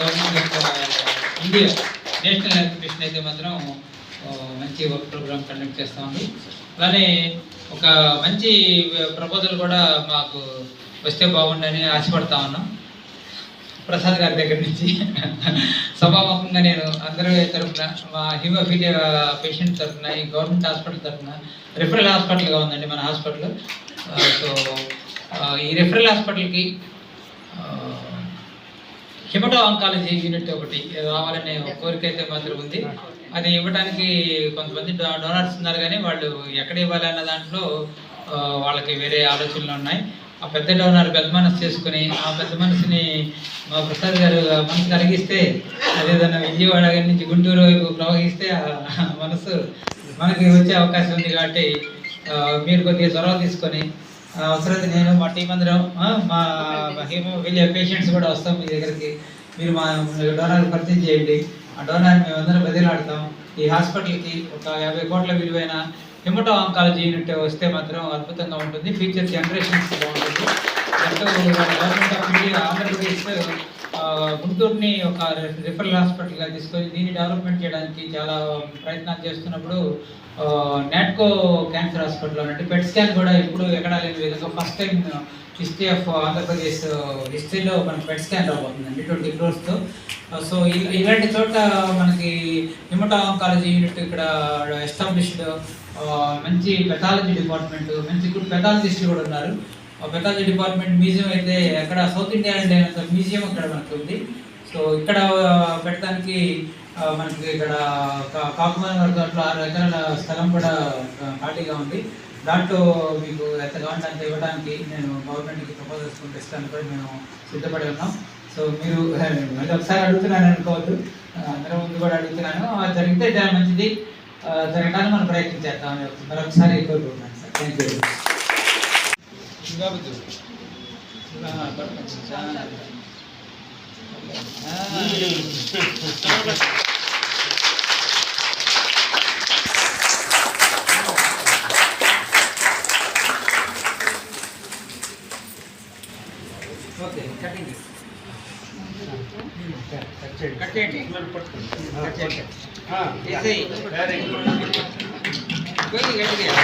Government India national health mission అయితే మాత్రం మంచి వర్క్ ప్రోగ్రామ్ కండక్ట్ చేస్తూ ఉంది. అలానే ఒక మంచి ప్రపోజల్ కూడా మాకు వస్తే బాగుండని ఆశపడతా ఉన్నాం. ప్రసాద్ గారి దగ్గర నుంచి. సభాముఖంగా నేను అందరూ తరఫున మా హిమోఫీలియా పేషెంట్ తరఫున ఈ గవర్నమెంట్ హాస్పిటల్ తరఫున రిఫరల్ హాస్పిటల్గా ఉందండి మన హాస్పిటల్. సో ఈ రిఫరల్ హాస్పిటల్కి హిమటో ఆంకాలజీ యూనిట్ ఒకటి రావాలనే ఒక కోరిక అయితే మాత్రం ఉంది. అది ఇవ్వడానికి కొంతమంది డోనర్స్ ఉన్నారు కానీ వాళ్ళు ఎక్కడ ఇవ్వాలి అన్న దాంట్లో వాళ్ళకి వేరే ఆలోచనలు ఉన్నాయి. ఆ పెద్ద డోనర్ పెద్ద మనసు చేసుకుని ఆ పెద్ద మనసుని మా ప్రసాద్ గారు మనసు కలిగిస్తే అదేదన్నా విజయవాడ నుంచి గుంటూరు వైపు ప్రవహిస్తే ఆ మనసు మనకి వచ్చే అవకాశం ఉంది కాబట్టి మీరు కొద్దిగా చొరవ తీసుకొని అవసరమైతే నేను మా టీం అందరం మా హీమో వెళ్ళే పేషెంట్స్ కూడా వస్తాం మీ దగ్గరికి. మీరు మా డోనర్ పరిచయం చేయండి. ఆ డోనర్ మేము అందరం బదిలాడతాం ఈ హాస్పిటల్కి ఒక యాభై కోట్ల విలువైన హిమటో ఆంకాలజీ యూనిట్ వస్తే మాత్రం అద్భుతంగా ఉంటుంది. ఫ్యూచర్ జనరేషన్స్ బాగుంటుంది గవర్నమెంట్ ఆఫ్ ఇండియా ఆంధ్రప్రదేశ్ ఆ, గుంటూరుని ఒక రిఫరల్ హాస్పిటల్గా తీసుకొని దీన్ని డెవలప్మెంట్ చేయడానికి చాలా um, ప్రయత్నాలు చేస్తున్నప్పుడు నాట్కో క్యాన్సర్ హాస్పిటల్ అంటే పెట్ స్కాన్ కూడా ఇప్పుడు ఎక్కడా లేని విధంగా first time history of Andhra Pradesh హిస్టరీలో మనకి పెట్ స్కాన్ రాబోతుందండి ట్వంటీ క్రోర్స్తో సో ఇలాంటి చోట మనకి హిమటో ఆంకాలజీ యూనిట్ ఇక్కడ ఎస్టాబ్లిష్డ్ uh, మంచి పెథాలజీ డిపార్ట్మెంట్ మంచి గుడ్ పెథాలజిస్టులు కూడా ఉన్నారు. ఆ పెథాలజీ డిపార్ట్మెంట్ మ్యూజియం అయితే అక్కడ సౌత్ ఇండియా అండ్ మ్యూజియం ఇక్కడ మనకు ఉంది. సో ఇక్కడ పెట్టడానికి మనకి ఇక్కడ కా- వరకు అట్లా ఆరు ఎకరాల స్థలం కూడా ఖాళీగా ఉంది. దాంట్లో మీకు ఎంత కావాలంటే అంత ఇవ్వడానికి నేను గవర్నమెంట్కి ప్రపోజల్స్ పంపిస్తాను కూడా మేము సిద్ధపడి ఉన్నాం. సో మీరు మళ్ళీ ఒకసారి అడుగుతున్నాను అనుకోవద్దు. ఆ, అందరం ముందు కూడా అడుగుతున్నాను. జరిగితే చాలా మంచిది. జరగడానికి మనం ప్రయత్నం చేద్దాం మరొకసారి కోరుకుంటున్నాను sir. Thank you. Okay cutting cut చేయండి కట్ చేయండి చేసేయి. కొయ్యి గట్టిగా.